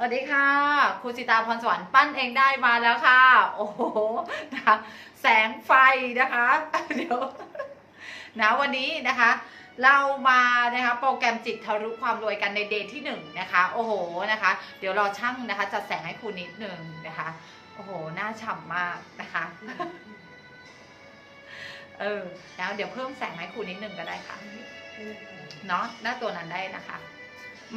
สวัสดีค่ะ ครูจิตาพรสวรรค์ปั้นเองได้มาแล้วค่ะ โอ้โหนะแสงไฟนะคะ เดี๋ยวนะวันนี้นะคะ เรามานะคะโปรแกรมจิตทะลุความรวยกันในเดย์ที่หนึ่งนะคะ โอ้โหนะคะ เดี๋ยวรอช่างนะคะจัดแสงให้ครูนิดหนึ่งนะคะ โอ้โหหน้าฉ่ำมากนะคะเออแล้วเดี๋ยวเพิ่มแสงให้ครูนิดหนึ่งก็ได้ค่ะเนาะหน้าตัวนั้นได้นะคะ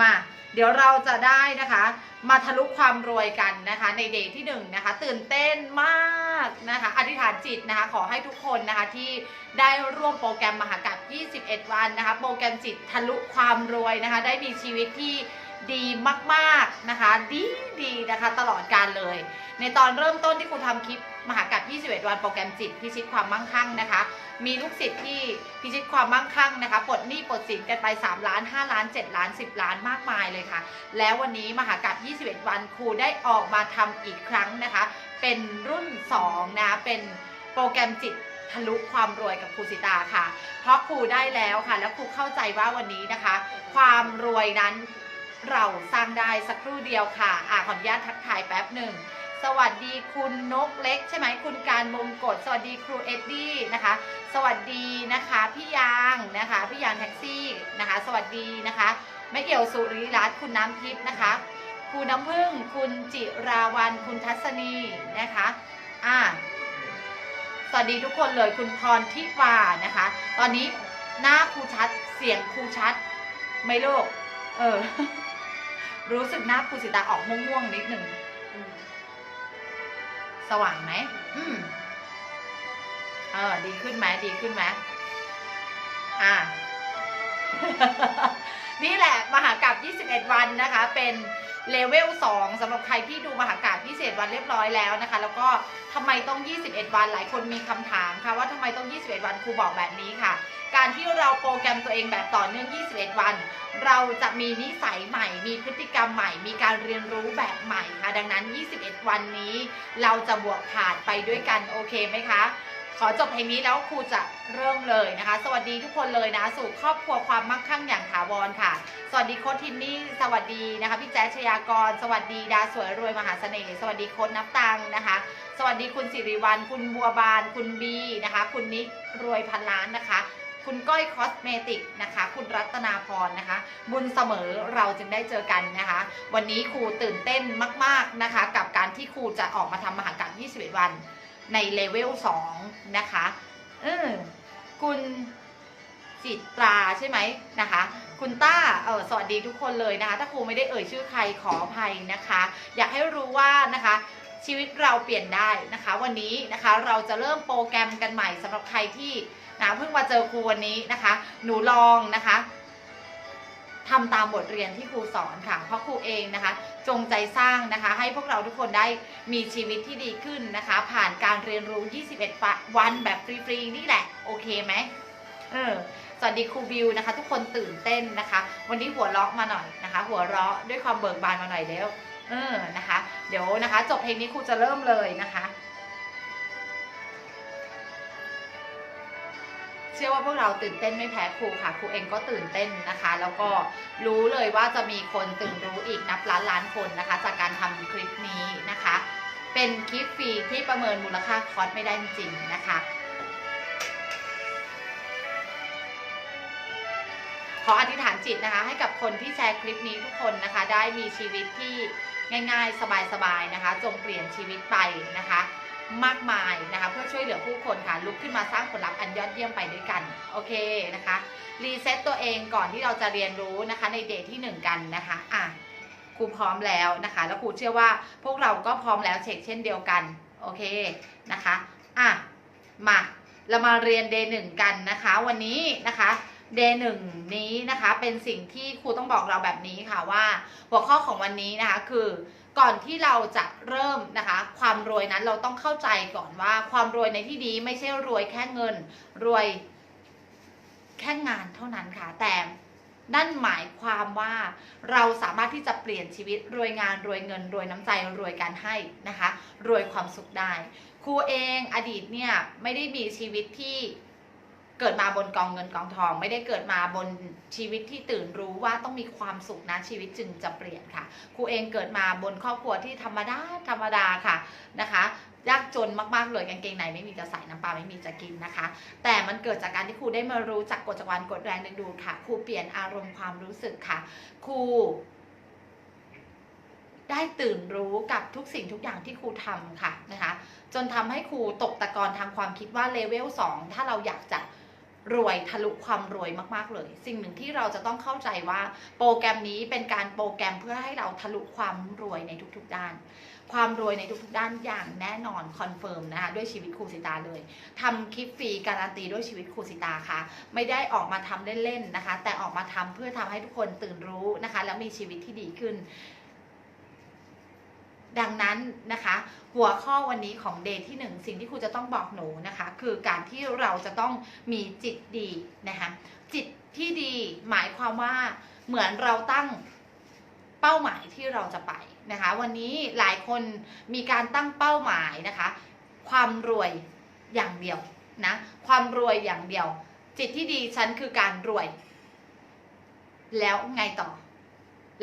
มา เดี๋ยวเราจะได้นะคะ มาทะลุความรวยกันนะคะ ในเดทที่หนึ่งนะคะ ตื่นเต้นมากนะคะ อธิษฐานจิตนะคะ ขอให้ทุกคนนะคะที่ได้ร่วมโปรแกรมมหากรรม21 วันนะคะ โปรแกรมจิตทะลุความรวยนะคะ ได้มีชีวิตที่ ดีมากๆนะคะ ดีดีนะคะ ตลอดการเลย ในตอนเริ่มต้นที่ครูทำคลิปมหากรรม21 วันโปรแกรมจิตพิชิตความมั่งคั่งนะคะ มีลูกศิษย์ที่พิชิตความมั่งคั่งนะคะปลดหนี้ปลดสินกันไป 3 ล้าน 5 ล้าน 7 ล้าน 10 ล้านมากมายเลยค่ะ แล้ววันนี้มหากรรม21 วันครูได้ออกมาทำอีกครั้งนะคะ เป็นรุ่น2นะเป็นโปรแกรมจิตทะลุความรวยกับครูสิตาค่ะ เพราะครูได้แล้วค่ะ แล้วครูเข้าใจว่าวันนี้นะคะ ความรวยนั้น เราสร้างได้สักครู่เดียวค่ะ อ่าขออนุญาตทักทายแป๊บหนึ่ง สวัสดีคุณนกเล็ก ใช่ไหมคุณการมงกฎสวัสดีครูเอ็ดดี้นะคะ สวัสดีนะคะ พี่ยางนะคะ พี่ยางแท็กซี่นะคะ สวัสดีนะคะแม่เอี่ยวสุริรัตน์คุณน้ำทิพย์นะคะครูน้ำพึ่ง คุณจิราวันคุณทัศนีนะคะ อ่า สวัสดีทุกคนเลยคุณพรทิวานะคะ ตอนนี้หน้าครูชัด เสียงครูชัด ไม่โลก เออ รู้สึกหน้าครูสิตาออกม่วงๆนิดหนึ่งสว่างไหมอืมเออดีขึ้นไหมดีขึ้นไหมอ่า นี่แหละ มหากราบ21 วันนะคะ เป็น เลเวล2สำหรับใครที่ดูมหากราบ21วันเรียบร้อยแล้วนะคะ แล้วก็ทำไมต้อง 21 วันหลายคนมีคำถามค่ะว่าทำไมต้อง 21 วันครูบอกแบบนี้ค่ะ การที่เราโปรแกรมตัวเองแบบต่อเนื่อง 21 วัน เราจะมีนิสัยใหม่ มีพฤติกรรมใหม่ มีการเรียนรู้แบบใหม่ค่ะดังนั้น 21 วันนี้ เราจะบวกผ่านไปด้วยกันโอเคไหมคะ ขอจบเพลงนี้แล้วครูจะเริ่มเลยนะคะ สวัสดีทุกคนเลยนะ สู่ครอบครัวความมั่งคั่งอย่างถาวรค่ะ สวัสดีโค้ชทินนี่ สวัสดีนะคะพี่แจ๊ชยากร สวัสดีดาสวยรวยมหาเสน่ห์ สวัสดีโค้ชนับตังค์นะคะ สวัสดีคุณสิริวัลคุณบัวบาน คุณบีนะคะ คุณนิกรวยพันล้านนะคะ คุณก้อยคอสเมติกนะคะ คุณรัตนาพรนะคะ บุญเสมอเราจึงได้เจอกันนะคะ วันนี้ครูตื่นเต้นมาก ๆนะคะ กับการที่ครูจะออกมาทำมหากรรม 21 วัน ในเลเวล2นะคะเออคุณจิตราใช่ไหมนะคะ คุณต้าเออสวัสดีทุกคนเลยนะคะ ถ้าครูไม่ได้เอ่ยชื่อใครขออภัยนะคะ อยากให้รู้ว่านะคะชีวิตเราเปลี่ยนได้นะคะ วันนี้นะคะเราจะเริ่มโปรแกรมกันใหม่สำหรับใครที่นะเพิ่งมาเจอครูวันนี้นะคะ หนูลองนะคะ ทำตามบทเรียนที่ครูสอนค่ะ เพราะครูเองนะคะ จงใจสร้างนะคะ ให้พวกเราทุกคนได้มีชีวิตที่ดีขึ้นนะคะ ผ่านการเรียนรู้ 21 วันแบบฟรีๆนี่แหละ โอเคไหมเออสวัสดีครูบิวนะคะ ทุกคนตื่นเต้นนะคะ วันนี้หัวเราะมาหน่อยนะคะ หัวเราะด้วยความเบิกบานมาหน่อยเร็วเออนะคะ เดี๋ยวนะคะ จบเพลงนี้ครูจะเริ่มเลยนะคะ เชื่อว่าพวกเราตื่นเต้นไม่แพ้ครูค่ะครูเองก็ตื่นเต้นนะคะ แล้วก็รู้เลยว่าจะมีคนตื่นรู้อีกนับล้านล้านคนนะคะ จากการทำคลิปนี้นะคะ เป็นคลิปฟรีที่ประเมินมูลค่าคอร์สไม่ได้จริงนะคะขออธิษฐานจิตนะคะ ให้กับคนที่แชร์คลิปนี้ทุกคนนะคะ ได้มีชีวิตที่ง่าย ๆ สบายๆนะคะ จงเปลี่ยนชีวิตไปนะคะ มากมายนะคะ เพื่อช่วยเหลือผู้คนค่ะลุกขึ้นมาสร้างผลลัพธ์อันยอดเยี่ยมไปด้วยกัน โอเคนะคะรีเซ็ตตัวเองก่อนที่เราจะเรียนรู้นะคะในเดทที่หนึ่งกันนะคะอะครูพร้อมแล้วนะคะ แล้วครูเชื่อว่าพวกเราก็พร้อมแล้วเช็คเช่นเดียวกัน โอเคนะคะอะมาเรามาเรียนเดย์หนึ่งกันนะคะ วันนี้นะคะเดย์หนึ่งนี้นะคะเป็นสิ่งที่ครูต้องบอกเราแบบนี้ค่ะว่า หัวข้อของวันนี้นะคะคือ ก่อนที่เราจะเริ่มนะคะ ความรวยนั้นเราต้องเข้าใจก่อนว่าความรวยในที่นี้ไม่ใช่รวยแค่เงิน รวยแค่งานเท่านั้นค่ะ แต่นั่นหมายความว่าเราสามารถที่จะเปลี่ยนชีวิตรวยงานรวยเงิน รวยน้ำใจรวยการให้นะคะ รวยความสุขได้ ครูเองอดีตเนี่ยไม่ได้มีชีวิตที่ เกิดมาบนกองเงินกองทอง ไม่ได้เกิดมาบนชีวิตที่ตื่นรู้ว่าต้องมีความสุขนะชีวิตจึงจะเปลี่ยนค่ะครูเองเกิดมาบนครอบครัวที่ธรรมดาธรรมดาค่ะนะคะยากจนมากๆเลยกางเกงในไม่มีจะใส่น้ำปลาไม่มีจะกินนะคะ แต่มันเกิดจากการที่ครูได้มารู้จักกฎจักรวาลกฎแรงดึงดูดค่ะครูเปลี่ยนอารมณ์ความรู้สึกค่ะครูได้ตื่นรู้กับทุกสิ่งทุกอย่างที่ครูทำค่ะนะคะ จนทำให้ครูตกตะกอนทางความคิดว่าเลเวล2ถ้าเราอยากจะ รวยทะลุความรวยมากๆเลย สิ่งหนึ่งที่เราจะต้องเข้าใจว่าโปรแกรมนี้เป็นการโปรแกรมเพื่อให้เราทะลุความรวยในทุกๆด้าน ความรวยในทุกๆด้านอย่างแน่นอนคอนเฟิร์มนะคะด้วยชีวิตครูสิตาเลยทำคลิปฟรีการันตีด้วยชีวิตครูสิตาค่ะ ไม่ได้ออกมาทำเล่นๆนะคะ แต่ออกมาทำเพื่อทำให้ทุกคนตื่นรู้นะคะ แล้วมีชีวิตที่ดีขึ้น ดังนั้นนะคะ หัวข้อวันนี้ของเดย์ที่หนึ่งสิ่งที่ครูจะต้องบอกหนูนะคะ คือการที่เราจะต้องมีจิตดีนะคะจิตที่ดีหมายความว่าเหมือนเราตั้งเป้าหมายที่เราจะไปนะคะ วันนี้หลายคนมีการตั้งเป้าหมายนะคะ ความรวยอย่างเดียวนะความรวยอย่างเดียว จิตที่ดีฉันคือการรวย แล้วไงต่อ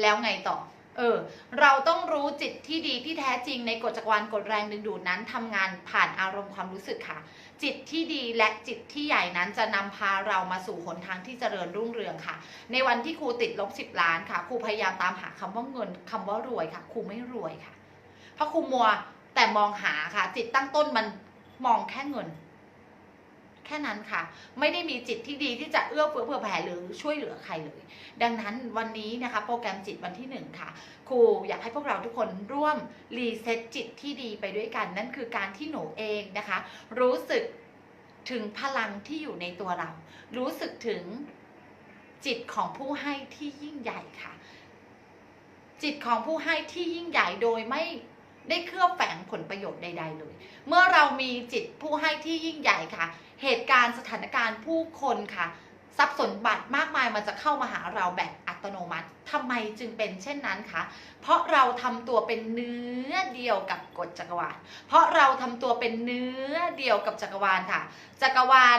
แล้วไงต่อ เออ เราต้องรู้จิตที่ดีที่แท้จริงในกฎจักรวาลกฎแรงดึงดูดนั้นทำงานผ่านอารมณ์ความรู้สึกค่ะ จิตที่ดีและจิตที่ใหญ่นั้นจะนำพาเรามาสู่หนทางที่เจริญรุ่งเรืองค่ะ ในวันที่ครูติดลบสิบล้านค่ะครูพยายามตามหาคำว่าเงินคำว่ารวยค่ะครูไม่รวยค่ะ เพราะครูมัวแต่มองหาค่ะ จิตตั้งต้นมันมองแค่เงิน แค่นั้นค่ะ ไม่ได้มีจิตที่ดีที่จะเอื้อเฟื้อเผื่อแผ่หรือช่วยเหลือใครเลย ดังนั้นวันนี้นะคะโปรแกรมจิตวันที่หนึ่งค่ะครูอยากให้พวกเราทุกคนร่วมรีเซ็ตจิตที่ดีไปด้วยกัน นั่นคือการที่หนูเองนะคะ รู้สึกถึงพลังที่อยู่ในตัวเรา รู้สึกถึงจิตของผู้ให้ที่ยิ่งใหญ่ค่ะ จิตของผู้ให้ที่ยิ่งใหญ่โดยไม่ได้เคลือบแฝงผลประโยชน์ใด ๆ เลย เมื่อเรามีจิตผู้ให้ที่ยิ่งใหญ่ค่ะ เหตุการณ์สถานการณ์ผู้คนค่ะทรัพย์สมบัติมากมายมันจะเข้ามาหาเราแบบอัตโนมัติทำไมจึงเป็นเช่นนั้นคะ เพราะเราทำตัวเป็นเนื้อเดียวกับกฎจักรวาล เพราะเราทำตัวเป็นเนื้อเดียวกับจักรวาลค่ะ จักรวาล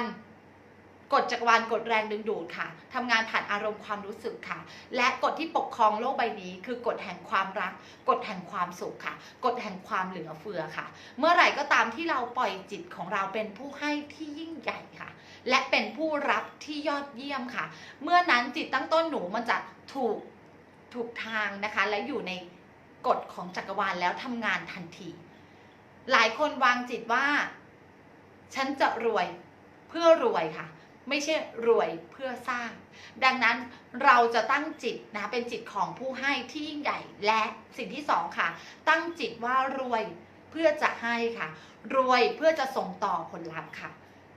กฎจักรวาลกฎแรงดึงดูดค่ะทำงานผ่านอารมณ์ความรู้สึกค่ะ และกฎที่ปกครองโลกใบนี้ คือกฎแห่งความรัก กฎแห่งความสุขค่ะ กฎแห่งความเหลือเฟือค่ะ เมื่อไหร่ก็ตามที่เราปล่อยจิตของเราเป็นผู้ให้ที่ยิ่งใหญ่ค่ะ และเป็นผู้รับที่ยอดเยี่ยมค่ะ เมื่อนั้นจิตตั้งต้นหนูมันจะถูกถูกทางนะคะ และอยู่ในกฎของจักรวาลแล้วทำงานทันที หลายคนวางจิตว่า ฉันจะรวยเพื่อรวยค่ะ ไม่ใช่รวยเพื่อสร้าง ดังนั้นเราจะตั้งจิตนะคะเป็นจิตของผู้ให้ที่ยิ่งใหญ่และสิ่งที่สองค่ะ ตั้งจิตว่ารวยเพื่อจะให้ค่ะ รวยเพื่อจะส่งต่อผลลัพธ์ค่ะ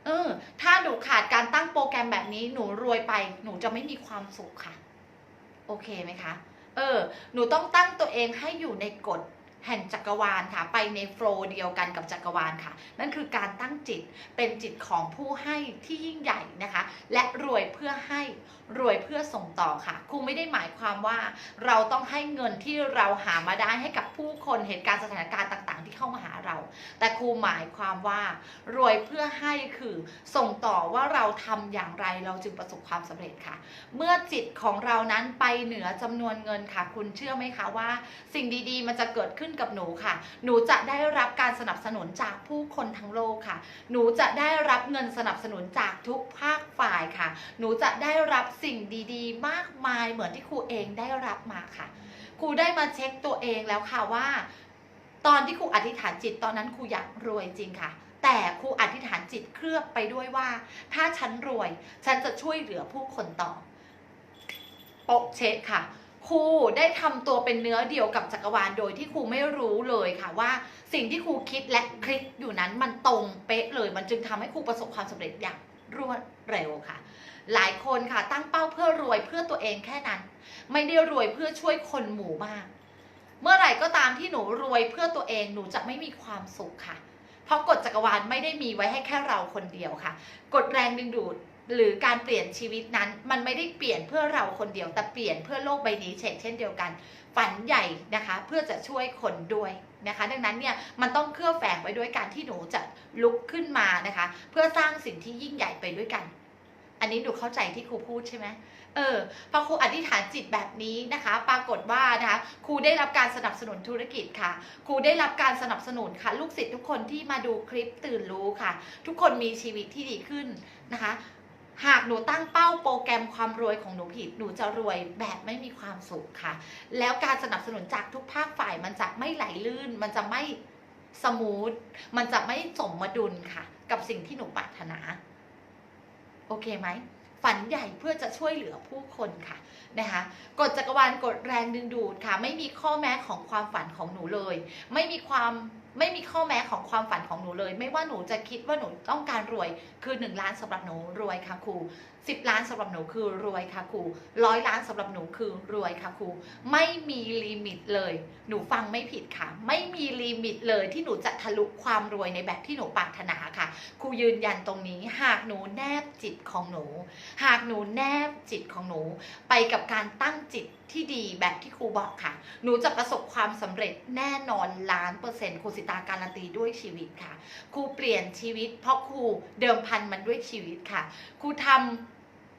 เออถ้าหนูขาดการตั้งโปรแกรมแบบนี้หนูรวยไป หนูจะไม่มีความสุขค่ะ โอเคไหมคะ เออ หนูต้องตั้งตัวเองให้อยู่ในกฎ แห่งจักรวาลค่ะ ไปในโฟล์เดียวกันกับจักรวาลค่ะ นั่นคือการตั้งจิตเป็นจิตของผู้ให้ที่ยิ่งใหญ่นะคะ และรวยเพื่อให้ รวยเพื่อส่งต่อค่ะครูไม่ได้หมายความว่าเราต้องให้เงินที่เราหามาได้ให้กับผู้คนเหตุการณ์สถานการณ์ต่าง ๆ ที่เข้ามาหาเรา แต่ครูหมายความว่ารวยเพื่อให้คือส่งต่อว่าเราทำอย่างไรเราจึงประสบความสำเร็จค่ะ เมื่อจิตของเรานั้นไปเหนือจำนวนเงินค่ะ คุณเชื่อไหมคะว่า สิ่งดีๆ มันจะเกิดขึ้นกับหนูค่ะ หนูจะได้รับการสนับสนุนจากผู้คนทั้งโลกค่ะ หนูจะได้รับเงินสนับสนุนจากทุกภาคฝ่ายค่ะ หนูจะได้รับสิ่งดีๆ มากมายเหมือนที่ครูเองได้รับมาค่ะ ครูได้มาเช็คตัวเองแล้วค่ะว่า ตอนที่ครูอธิษฐานจิตตอนนั้นครูอยากรวยจริงค่ะ แต่ครูอธิษฐานจิตเคลือบไปด้วยว่า ถ้าฉันรวย ฉันจะช่วยเหลือผู้คนต่อโปะเช็คค่ะครูได้ทำตัวเป็นเนื้อเดียวกับจักรวาลโดยที่ครูไม่รู้เลยค่ะว่า สิ่งที่ครูคิดและคลิกอยู่นั้นมันตรงเป๊ะเลยมันจึงทำให้ครูประสบความสำเร็จอย่าง รวดเร็วค่ะ หลายคนค่ะตั้งเป้าเพื่อรวยเพื่อตัวเองแค่นั้น ไม่ได้รวยเพื่อช่วยคนหมู่มาก เมื่อไหร่ก็ตามที่หนูรวยเพื่อตัวเองหนูจะไม่มีความสุขค่ะ เพราะกฎจักรวาลไม่ได้มีไว้ให้แค่เราคนเดียวค่ะ กฎแรงดึงดูด หรือการเปลี่ยนชีวิตนั้น มันไม่ได้เปลี่ยนเพื่อเราคนเดียวแต่เปลี่ยนเพื่อโลกใบนี้เช่นเช่นเดียวกัน ฝันใหญ่นะคะ เพื่อจะช่วยคนด้วยนะคะ ดังนั้นเนี่ยมันต้องเคลือบแฝงไว้ด้วยการที่หนูจะลุกขึ้นมานะคะ เพื่อสร้างสิ่งที่ยิ่งใหญ่ไปด้วยกัน อันนี้หนูเข้าใจที่ครูพูดใช่ไหมเออพอครูอธิษฐานจิตแบบนี้นะคะ ปรากฏว่านะคะครูได้รับการสนับสนุนธุรกิจค่ะ ครูได้รับการสนับสนุนค่ะ ลูกศิษย์ทุกคนที่มาดูคลิปตื่นรู้ค่ะ ทุกคนมีชีวิตที่ดีขึ้นนะคะ หากหนูตั้งเป้าโปรแกรมความรวยของหนูผิด หนูจะรวยแบบไม่มีความสุขค่ะ แล้วการสนับสนุนจากทุกภาคฝ่ายมันจะไม่ไหลลื่น มันจะไม่สมูท มันจะไม่สมดุลค่ะ กับสิ่งที่หนูปรารถนา โอเคไหม ฝันใหญ่เพื่อจะช่วยเหลือผู้คนค่ะนะคะกฎจักรวาลกฎแรงดึงดูดค่ะ ไม่มีข้อแม้ของความฝันของหนูเลย ไม่มีความ ไม่มีข้อแม้ของความฝันของหนูเลย ไม่ว่าหนูจะคิดว่าหนูต้องการรวยคือ1ล้านสำหรับหนูรวยค่ะครู10 ล้านสำหรับหนูคือรวยค่ะครูร้อยล้านสำหรับหนูคือรวยค่ะครูไม่มีลิมิตเลย หนูฟังไม่ผิดค่ะ ไม่มีลิมิตเลยที่หนูจะทะลุความรวยในแบบที่หนูปรารถนาค่ะ ยืนยันตรงนี้ หากหนูแนบจิตของหนู หากหนูแนบจิตของหนู ไปกับการตั้งจิตที่ดีแบบที่ครูบอกค่ะ หนูจะประสบความสำเร็จแน่นอนล้านเปอร์เซ็นต์ครูสิตาการันตีด้วยชีวิตค่ะ ครูเปลี่ยนชีวิต เพราะครูเดิมพันมันด้วยชีวิตค่ะ ครูทำ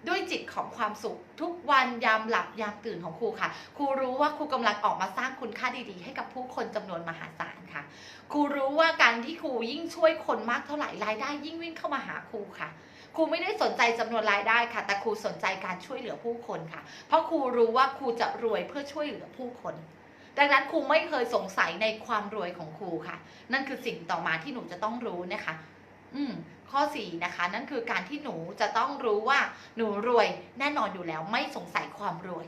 ด้วยจิตของความสุข ทุกวันยามหลับยามตื่นของครูค่ะ ครูรู้ว่าครูกำลังออกมาสร้างคุณค่าดีๆ ให้กับผู้คนจำนวนมหาศาลค่ะ ครูรู้ว่าการที่ครูยิ่งช่วยคนมากเท่าไหร่รายได้ยิ่งวิ่งเข้ามาหาครูค่ะครูไม่ได้สนใจจำนวนรายได้ค่ะ แต่ครูสนใจการช่วยเหลือผู้คนค่ะ เพราะครูรู้ว่าครูจะรวยเพื่อช่วยเหลือผู้คน ดังนั้นครูไม่เคยสงสัยในความรวยของครูค่ะ นั่นคือสิ่งต่อมาที่หนูจะต้องรู้นะคะ อืมข้อสี่นะคะนั่นคือการที่หนูจะต้องรู้ว่าหนูรวยแน่นอนอยู่แล้วไม่สงสัยความรวย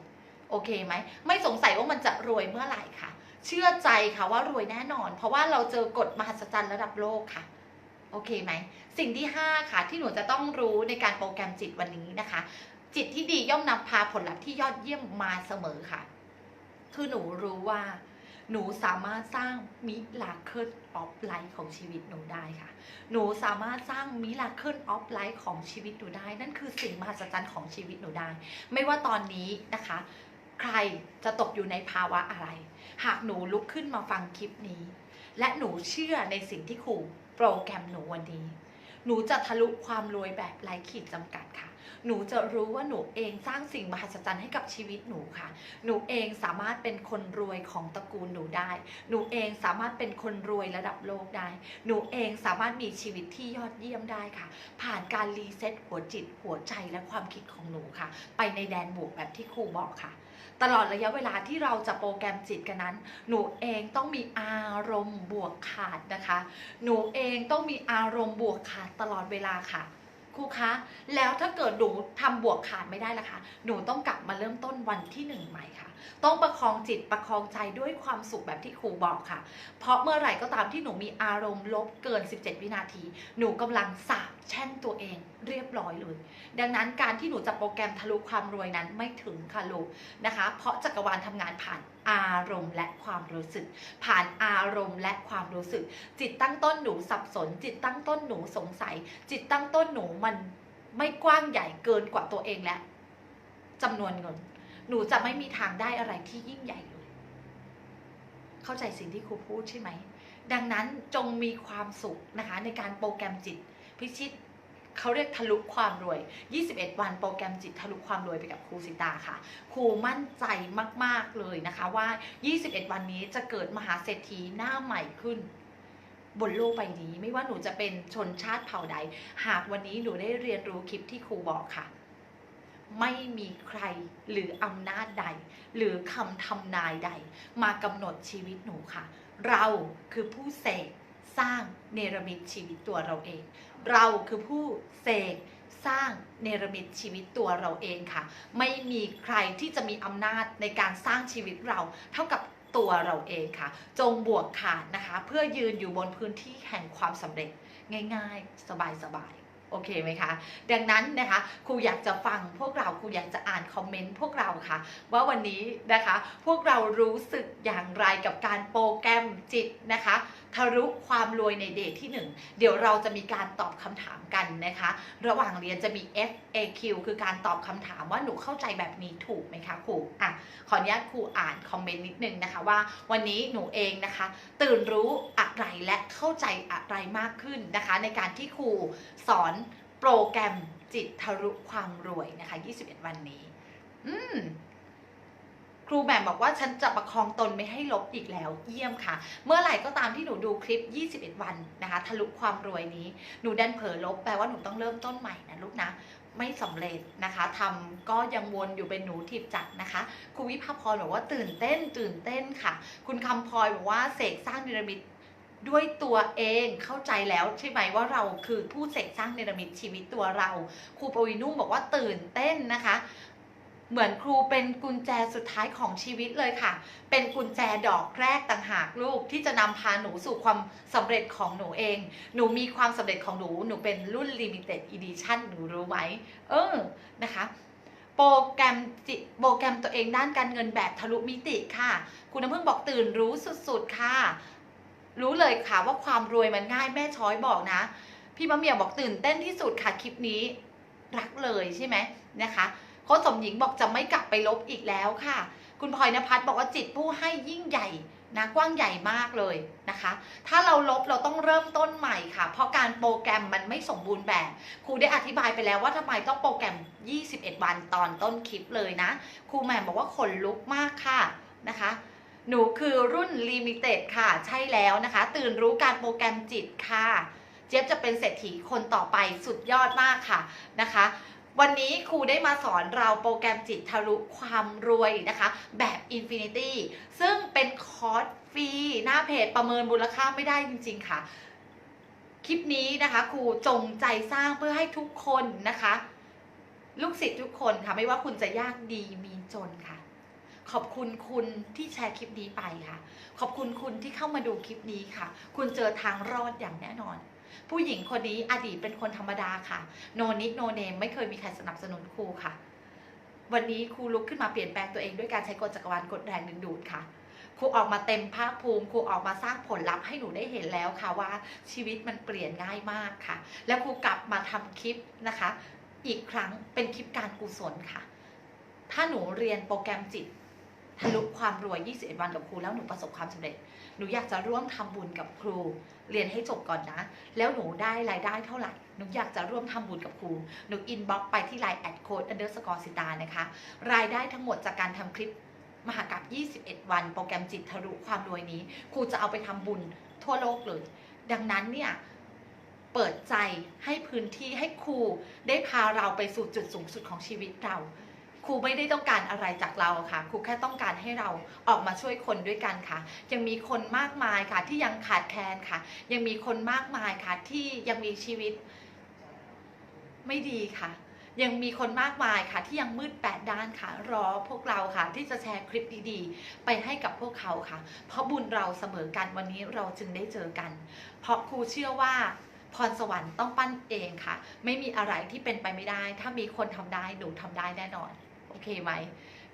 โอเคไหมไม่สงสัยว่ามันจะรวยเมื่อไหร่ค่ะ เชื่อใจค่ะว่ารวยแน่นอน เพราะว่าเราเจอกฎมหัศจรรย์ระดับโลกค่ะโอเคไหมสิ่งที่ 5 ค่ะ ที่หนูจะต้องรู้ในการโปรแกรมจิตวันนี้นะคะ จิตที่ดีย่อมนำพาผลลัพธ์ที่ยอดเยี่ยมมาเสมอค่ะ คือหนูรู้ว่า หนูสามารถสร้างมิลาเคิลออฟไลฟ์ของชีวิตหนูได้ค่ะ หนูสามารถสร้างมิลาเคิลออฟไลฟ์ของชีวิตหนูได้ นั่นคือสิ่งมหัศจรรย์ของชีวิตหนูได้ ไม่ว่าตอนนี้นะคะ ใครจะตกอยู่ในภาวะอะไร หากหนูลุกขึ้นมาฟังคลิปนี้ และหนูเชื่อในสิ่งที่ครูโปรแกรมหนูวันนี้ หนูจะทะลุความรวยแบบไร้ขีดจำกัดค่ะ หนูจะรู้ว่าหนูเองสร้างสิ่งมหัศจรรย์ให้กับชีวิตหนูค่ะ หนูเองสามารถเป็นคนรวยของตระกูลหนูได้ หนูเองสามารถเป็นคนรวยระดับโลกได้ หนูเองสามารถมีชีวิตที่ยอดเยี่ยมได้ค่ะ ผ่านการรีเซ็ตหัวจิตหัวใจและความคิดของหนูค่ะ ไปในแดนบวกแบบที่ครูบอกค่ะ ตลอดระยะเวลาที่เราจะโปรแกรมจิตกันนั้น หนูเองต้องมีอารมณ์บวกขาดนะคะ หนูเองต้องมีอารมณ์บวกขาดตลอดเวลาค่ะ ครูคะแล้วถ้าเกิดหนูทำบวกขาดไม่ได้ล่ะคะหนูต้องกลับมาเริ่มต้นวันที่หนึ่งใหม่ค่ะ ต้องประคองจิตประคองใจด้วยความสุขแบบที่ครูบอกค่ะ เพราะเมื่อไหร่ก็ตามที่หนูมีอารมณ์ลบเกิน 17 วินาที หนูกำลังสาบแช่งตัวเองเรียบร้อยเลย ดังนั้นการที่หนูจะโปรแกรมทะลุความรวยนั้นไม่ถึงค่ะลูกนะคะ เพราะจักรวาลทำงานผ่าน อารมณ์และความรู้สึก ผ่านอารมณ์และความรู้สึก จิตตั้งต้นหนูสับสน จิตตั้งต้นหนูสงสัย จิตตั้งต้นหนูมันไม่กว้างใหญ่เกินกว่าตัวเองและจำนวนเงิน หนูจะไม่มีทางได้อะไรที่ยิ่งใหญ่เลย เข้าใจสิ่งที่ครูพูดใช่ไหม ดังนั้นจงมีความสุขนะคะในการโปรแกรมจิตพิชิต เขาเรียกทะลุความรวย 21 วันโปรแกรมจิตทะลุความรวยไปกับครูสิตาค่ะ ครูมั่นใจมาก ๆ เลยนะคะว่า 21 วันนี้จะเกิดมหาเศรษฐีหน้าใหม่ขึ้นบนโลกใบนี้ไม่ว่าหนูจะเป็นชนชาติเผ่าใด หากวันนี้หนูได้เรียนรู้คลิปที่ครูบอกค่ะ ไม่มีใครหรืออำนาจใด หรือคำทำนายใด มากำหนดชีวิตหนูค่ะ เราคือผู้เสก สร้างเนรมิตชีวิตตัวเราเอง เราคือผู้เสกสร้างเนรมิตชีวิตตัวเราเองค่ะ ไม่มีใครที่จะมีอำนาจในการสร้างชีวิตเราเท่ากับตัวเราเองค่ะ จงบวกขาดนะคะ เพื่อยืนอยู่บนพื้นที่แห่งความสำเร็จง่าย ๆ สบายๆ โอเคไหมคะดังนั้นนะคะครูอยากจะฟังพวกเราครูอยากจะอ่านคอมเมนต์พวกเราค่ะ ว่าวันนี้นะคะพวกเรารู้สึกอย่างไรกับการโปรแกรมจิตนะคะทะลุความรวยในเดทที่ 1 เดี๋ยวเราจะมีการตอบคำถามกันนะคะ ระหว่างเรียนจะมี FAQ คือการตอบคำถามว่าหนูเข้าใจแบบนี้ถูกไหมคะครูอะขออนุญาตครูอ่านคอมเมนต์นิดนึงนะคะว่า วันนี้หนูเองนะคะ ตื่นรู้อะไรและเข้าใจอะไรมากขึ้นนะคะ ในการที่ครูสอน รแกรมจิตทะลุความรวยนะคะ 21 วันนี้ อืมครูแหม่มบอกว่าฉันจะประคองตนไม่ให้ลบอีกแล้ว เยี่ยมค่ะ เมื่อไหร่ก็ตามที่หนูดูคลิป 21 วันนะคะ ทะลุความรวยนี้ หนูดันเผลอลบแปลว่าหนูต้องเริ่มต้นใหม่นะลูกนะ ไม่สำเร็จนะคะทำก็ยังวนอยู่เป็นหนูถีบจักรนะคะ ครูวิภาพรบอกว่าตื่นเต้น ตื่นเต้นค่ะ คุณคำพลอยบอกว่าเสกสร้างเนรมิต ด้วยตัวเองเข้าใจแล้วใช่ไหมว่าเราคือผู้เสกสร้างเนรมิตชีวิตตัวเราครูปวีนุ่มบอกว่าตื่นเต้นนะคะ เหมือนครูเป็นกุญแจสุดท้ายของชีวิตเลยค่ะ เป็นกุญแจดอกแรกต่างหากลูกที่จะนำพาหนูสู่ความสำเร็จของหนูเอง หนูมีความสำเร็จของหนู หนูเป็นรุ่น limited edition หนูรู้ไหม เออนะคะโปรแกรมโปรแกรมตัวเองด้านการเงินแบบทะลุมิติค่ะ คุณน้ำพึ่งบอกตื่นรู้สุดๆค่ะ รู้เลยค่ะว่าความรวยมันง่ายแม่ช้อยบอกนะ พี่มะเมียวบอกตื่นเต้นที่สุดค่ะคลิปนี้ รักเลยใช่ไหมนะคะโค้ชสมหญิงบอกจะไม่กลับไปลบอีกแล้วค่ะ คุณพลอยนภัสบอกว่าจิตผู้ให้ยิ่งใหญ่นะกว้างใหญ่มากเลยนะคะ ถ้าเราลบเราต้องเริ่มต้นใหม่ค่ะ เพราะการโปรแกรมมันไม่สมบูรณ์แบบ ครูได้อธิบายไปแล้วว่าทำไมต้องโปรแกรม 21 วันตอนต้นคลิปเลยนะ ครูแหม่มบอกว่าขนลุกมากค่ะนะคะ หนูคือรุ่นลิมิเต็ดค่ะ ใช่แล้วนะคะ ตื่นรู้การโปรแกรมจิตค่ะ เจี๊ยบจะเป็นเศรษฐีคนต่อไปสุดยอดมากค่ะนะคะ วันนี้ครูได้มาสอนเราโปรแกรมจิตทะลุความรวยนะคะ แบบ Infinity ซึ่งเป็นคอร์สฟรี หน้าเพจประเมินมูลค่าไม่ได้จริง ๆ ค่ะ คลิปนี้นะคะครูจงใจสร้างเพื่อให้ทุกคนนะคะ ลูกศิษย์ทุกคนค่ะ ไม่ว่าคุณจะยากดีมีจนค่ะ ขอบคุณคุณที่แชร์คลิปนี้ไปค่ะ ขอบคุณคุณที่เข้ามาดูคลิปนี้ค่ะ คุณเจอทางรอดอย่างแน่นอน ผู้หญิงคนนี้อดีตเป็นคนธรรมดาค่ะ โนนิกโนเนมไม่เคยมีใครสนับสนุนครูค่ะ วันนี้ครูลุกขึ้นมาเปลี่ยนแปลงตัวเองด้วยการใช้กฎจักรวาลกฎแรงดึงดูดค่ะครูออกมาเต็มภาคภูมิครูออกมาสร้างผลลัพธ์ให้หนูได้เห็นแล้วค่ะว่าชีวิตมันเปลี่ยนง่ายมากค่ะ แล้วครูกลับมาทำคลิปนะคะ อีกครั้งเป็นคลิปการกุศลค่ะ ถ้าหนูเรียนโปรแกรมจิต ทะลุความรวย 21 วันกับครูแล้วหนูประสบความสำเร็จ หนูอยากจะร่วมทำบุญกับครู เรียนให้จบก่อนนะ แล้วหนูได้รายได้เท่าไหร่ หนูอยากจะร่วมทำบุญกับครู หนูอินบ็อกไปที่ไลน์แอดโค้ด underscore สิตานะคะ รายได้ทั้งหมดจากการทำคลิปมหากรรม21 วัน โปรแกรมจิตทะลุความรวยนี้ ครูจะเอาไปทำบุญทั่วโลกเลย ดังนั้นเนี่ยเปิดใจให้พื้นที่ให้ครูได้พาเราไปสู่จุดสูงสุดของชีวิตเรา ครูไม่ได้ต้องการอะไรจากเราค่ะ ครูแค่ต้องการให้เราออกมาช่วยคนด้วยกันค่ะ ยังมีคนมากมายค่ะที่ยังขาดแคลนค่ะ ยังมีคนมากมายค่ะที่ยังมีชีวิตไม่ดีค่ะ ยังมีคนมากมายค่ะ ที่ยังมืดแปดด้านค่ะ รอพวกเราค่ะ ที่จะแชร์คลิปดีๆ ไปให้กับพวกเขาค่ะ เพราะบุญเราเสมอกันวันนี้เราจึงได้เจอกัน เพราะครูเชื่อว่าพรสวรรค์ต้องปั้นเองค่ะ ไม่มีอะไรที่เป็นไปไม่ได้ ถ้ามีคนทำได้หนูทำได้แน่นอน โอเคไหม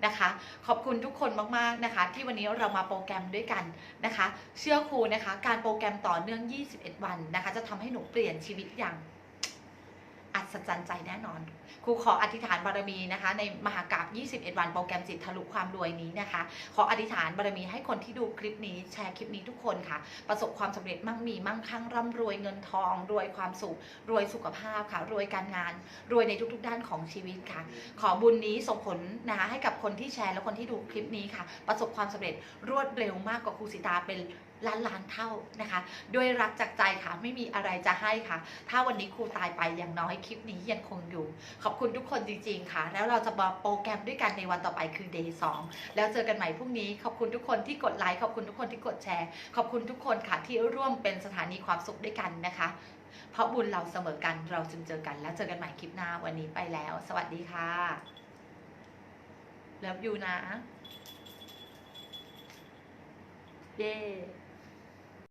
นะคะ ขอบคุณทุกคนมากๆนะคะ ที่วันนี้เรามาโปรแกรมด้วยกันนะคะ เชื่อครูนะคะ การโปรแกรมต่อเนื่อง 21 วันนะคะ จะทำให้หนูเปลี่ยนชีวิตอย่างอัศจรรย์ใจแน่นอน ครูขออธิษฐานบารมีนะคะ ในมหากราบ21 วันโปรแกรมจิตทะลุความรวยนี้นะคะ ขออธิษฐานบารมีให้คนที่ดูคลิปนี้แชร์คลิปนี้ทุกคนค่ะ ประสบความสำเร็จมั่งมีมั่งคั่งร่ำรวยเงินทอง รวยความสุข รวยสุขภาพค่ะ รวยการงาน รวยในทุกๆ ด้านของชีวิตค่ะ ขอบุญนี้ส่งผลนะคะให้กับคนที่แชร์และคนที่ดูคลิปนี้ค่ะ ประสบความสำเร็จรวดเร็วมากกว่าครูสิตาเป็น ล้านล้านเท่านะคะ ด้วยรักจากใจค่ะไม่มีอะไรจะให้ค่ะ ถ้าวันนี้ครูตายไปอย่างน้อยคลิปนี้ยังคงอยู่ ขอบคุณทุกคนจริง ๆ ค่ะ แล้วเราจะมาโปรแกรมด้วยกันในวันต่อไปคือ day 2 แล้วเจอกันใหม่พรุ่งนี้ ขอบคุณทุกคนที่กดไลค์ขอบคุณทุกคนที่กดแชร์ ขอบคุณทุกคนค่ะที่ร่วมเป็นสถานีความสุขด้วยกันนะคะ เพราะบุญเราเสมอกันเราจึงเจอกัน แล้วเจอกันใหม่คลิปหน้าวันนี้ไปแล้ว สวัสดีค่ะเลิฟยูนะ เย้